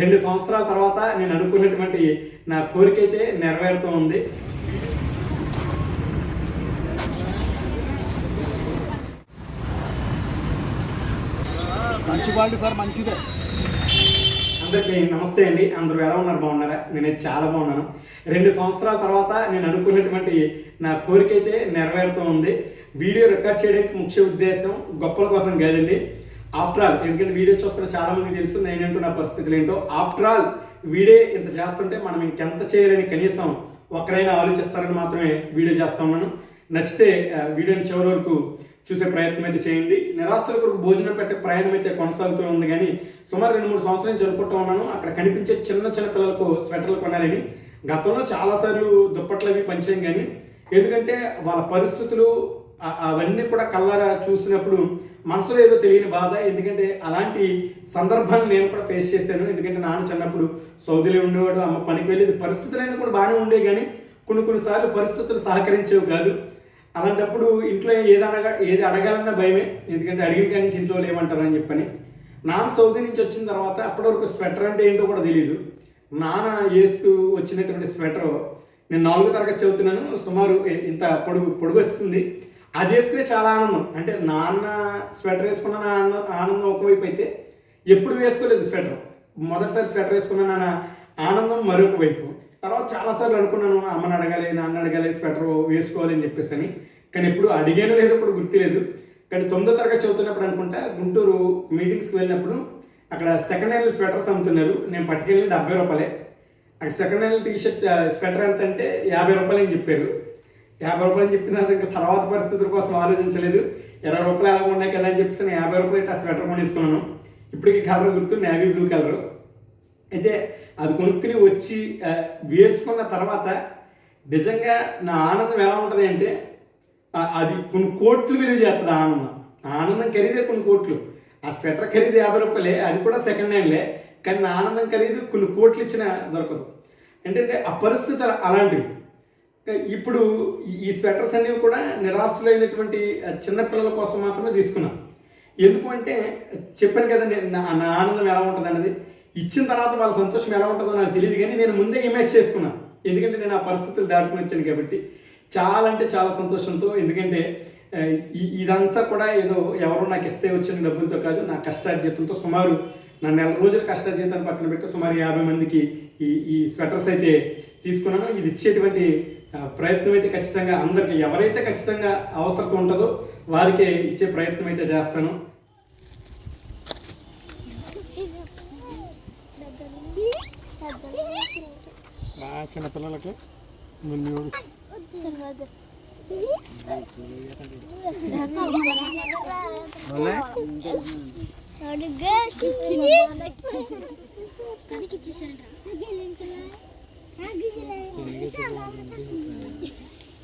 రెండు సంవత్సరాల తర్వాత నేను అనుకున్నటువంటి నా కోరిక అయితే నెరవేరుతూ ఉంది. మంచి క్వాలిటీ సార్ మంచిదే. అందరికీ నమస్తే అండి. అందరూ ఎలా ఉన్నారు? బాగున్నారా? నేనైతే చాలా బాగున్నాను. రెండు సంవత్సరాల తర్వాత నేను అనుకున్నటువంటి నా కోరిక అయితే నెరవేరుతూ ఉంది. వీడియో రికార్డ్ చేయడానికి ముఖ్య ఉద్దేశం గొప్పల కోసం కాదండి. ఆఫ్టర్ ఆల్ ఎందుకంటే వీడియో చూస్తున్న చాలా మందికి తెలుసు నేనేంటో నా పరిస్థితులు ఏంటో. ఆఫ్టర్ ఆల్ వీడియో ఇంత చేస్తుంటే మనం ఇంకెంత చేయాలని కనీసం ఒక్కరైనా ఆలోచిస్తారని మాత్రమే వీడియో చేస్తాం ఉన్నాను. నచ్చితే వీడియోని చివరి వరకు చూసే ప్రయత్నం అయితే చేయండి. నిరాశల కొరకు భోజనం పెట్టే ప్రయాణం అయితే కొనసాగుతూ ఉంది కానీ సుమారు రెండు మూడు సంవత్సరాల నుంచి జరుపుకుంటూ ఉన్నాను. అక్కడ కనిపించే చిన్న చిన్న పిల్లలకు స్వెటర్లు కొనాలని. గతంలో చాలాసార్లు దుప్పట్లు అవి పంచాం కానీ ఎందుకంటే వాళ్ళ పరిస్థితులు అవన్నీ కూడా కళ్ళారా చూసినప్పుడు మనసులో ఏదో తెలియని బాధ ఎందుకంటే అలాంటి సందర్భాన్ని నేను కూడా ఫేస్ చేశాను. ఎందుకంటే నాన్న చిన్నప్పుడు సౌదీలో ఉండేవాడు అమ్మ పనికి వెళ్ళేది పరిస్థితులు అయినా కూడా బాగానే ఉండే కానీ కొన్ని కొన్నిసార్లు పరిస్థితులు సహకరించేవి కాదు. అలాంటప్పుడు ఇంట్లో ఏది అడగ ఏది అడగాలన్నా భయమే. ఎందుకంటే అడిగిన కానీ నుంచి ఇంట్లో లేమంటారు అని చెప్పని. నాన్న సౌదీ నుంచి వచ్చిన తర్వాత అప్పటి వరకు స్వెటర్ అంటే ఏంటో కూడా తెలియదు నాన్న వేస్తూ వచ్చినటువంటి స్వెటర్ నేను నాలుగో తరగతి చదువుతున్నాను. సుమారు ఇంత పొడుగు పొడుగు వస్తుంది అది వేసుకునే చాలా ఆనందం. అంటే నాన్న స్వెటర్ వేసుకున్న ఆనందం ఆనందం ఒకవైపు అయితే ఎప్పుడు వేసుకోలేదు స్వెటర్. మొదటిసారి స్వెటర్ వేసుకున్న నాన్న ఆనందం మరొక వైపు. తర్వాత చాలాసార్లు అనుకున్నాను అమ్మని అడగాలి నాన్న అడగాలి స్వెటర్ వేసుకోవాలి అని చెప్పేసి అని. కానీ ఎప్పుడు అడిగాను లేదో కూడా గుర్తులేదు. కానీ తొమ్మిదో తరగతి చదువుతున్నప్పుడు అనుకుంటా గుంటూరు మీటింగ్స్కి వెళ్ళినప్పుడు అక్కడ సెకండ్ హ్యాండ్ స్వెటర్స్ అమ్ముతున్నారు. నేను పట్టుకెళ్ళి డెబ్బై రూపాయలే. అక్కడ second hand T shirt sweater ఎంత అంటే యాభై రూపాయలు అని చెప్పారు. యాభై రూపాయలు చెప్పిన ఇంకా తర్వాత పరిస్థితుల కోసం ఆలోచించలేదు. ఇరవై రూపాయలు ఎలా ఉన్నాయి కదా అని చెప్పేసి నేను యాభై రూపాయలు ఆ స్వెటర్ కొనేసుకున్నాను ఇప్పటికి కలర్ గుర్తు నేవీ బ్లూ కలర్. అయితే అది కొనుక్కుని వచ్చి వేసుకున్న తర్వాత నిజంగా నా ఆనందం ఎలా ఉంటుంది అంటే అది కొన్ని కోట్లు విలువ చేస్తుంది ఆ ఆనందం. ఆనందం ఖరీదే కొన్ని కోట్లు. ఆ స్వెటర్ ఖరీదు యాభై రూపాయలే అది కూడా సెకండ్ హ్యాండ్లే కానీ నా ఆనందం ఖరీదు కొన్ని కోట్లు ఇచ్చినా దొరకదు. ఏంటంటే ఆ పరిస్థితులు అలాంటివి. ఇప్పుడు ఈ- ఈ స్వెటర్స్ అనేవి కూడా నిరాశలైనటువంటి చిన్నపిల్లల కోసం మాత్రమే తీసుకున్నాను ఎందుకు అంటే చెప్పాను కదండి నా నా ఆనందం ఎలా ఉంటుంది అన్నది ఇచ్చిన తర్వాత వాళ్ళ సంతోషం ఎలా ఉంటుందో నాకు తెలియదు కానీ నేను ముందే ఇమేజ్ చేసుకున్నాను ఎందుకంటే నేను ఆ పరిస్థితులు దాటుకుని వచ్చాను కాబట్టి చాలా అంటే చాలా సంతోషంతో ఎందుకంటే ఇదంతా కూడా ఏదో ఎవరో నాకు ఇస్తే వచ్చిన డబ్బులతో కాదు నా కష్టార్జితంతో సుమారు నా నెల రోజుల కష్టార్జితాన్ని పక్కన పెట్టి సుమారు యాభై మందికి ఈ ఈ స్వెటర్స్ అయితే తీసుకున్నాను. ఇది ఇచ్చేటువంటి ప్రయత్నం అయితే ఖచ్చితంగా అందరికి ఎవరైతే ఖచ్చితంగా అవసరం ఉంటుందో వారికే ఇచ్చే ప్రయత్నం అయితే చేస్తాను చిన్న పిల్లలకి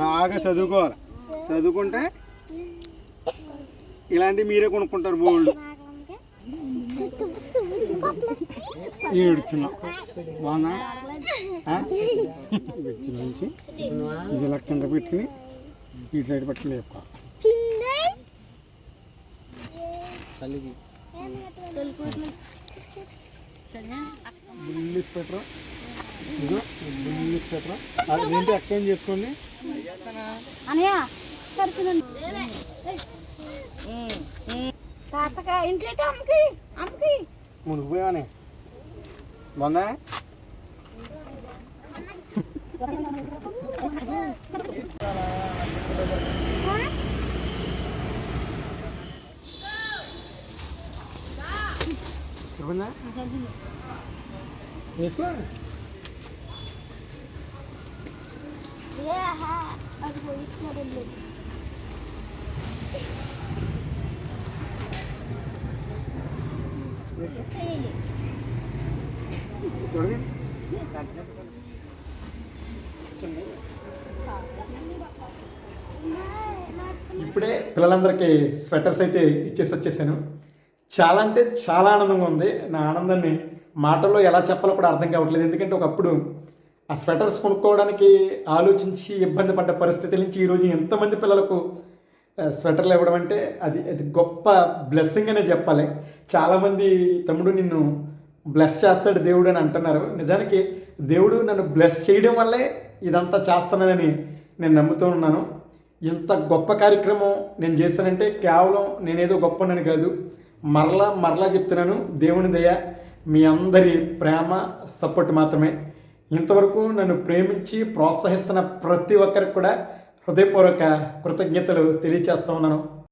బాగా చదువుకోవాలి. చదువుకుంటే ఇలాంటివి మీరే కొనుక్కుంటారు బోల్డ్. ఏడుతున్నా బాగున్నా ఆ? ఇది నుంచి ఇది ఇలా కింద పెట్టుకుని ఈ సైడ్ పట్టుకుని లేపుకోవాలి స్వెటర్ అదేంటి ఎక్స్చేంజ్ చేసుకోండి. తాతగా ఇంట్లో అమ్మకి అమ్మకి. ముందుకు పోయానే బాగుందా? వేసుకో అది పోయిస్తున్నాడు వేసుకో ఇప్పుడే పిల్లలందరికీ స్వెటర్స్ అయితే ఇచ్చేసి వచ్చేసాను. చాలా అంటే చాలా ఆనందంగా ఉంది. నా ఆనందాన్ని మాటల్లో ఎలా చెప్పాలో కూడా అర్థం కావట్లేదు. ఎందుకంటే ఒకప్పుడు ఆ స్వెటర్స్ కొనుక్కోవడానికి ఆలోచించి ఇబ్బంది పడ్డ పరిస్థితి నుంచి ఈరోజు ఎంతమంది పిల్లలకు స్వెటర్లు ఇవ్వడం అంటే అది అది గొప్ప బ్లెస్సింగ్ అనే చెప్పాలి. చాలామంది తమ్ముడు నిన్ను బ్లెస్ చేస్తాడు దేవుడు అని అంటున్నారు. నిజానికి దేవుడు నన్ను బ్లెస్ చేయడం వల్లే ఇదంతా చేస్తున్నానని నేను నమ్ముతూ ఉన్నాను. ఇంత గొప్ప కార్యక్రమం నేను చేశానంటే కేవలం నేనేదో గొప్పనని కాదు. మరలా మరలా చెప్తున్నాను దేవుని దయ మీ అందరి ప్రేమ సపోర్ట్ మాత్రమే. ఇంతవరకు నన్ను ప్రేమించి ప్రోత్సహిస్తున్న ప్రతి ఒక్కరికి కూడా హృదయపూర్వక కృతజ్ఞతలు తెలియచేస్తూ ఉన్నాను.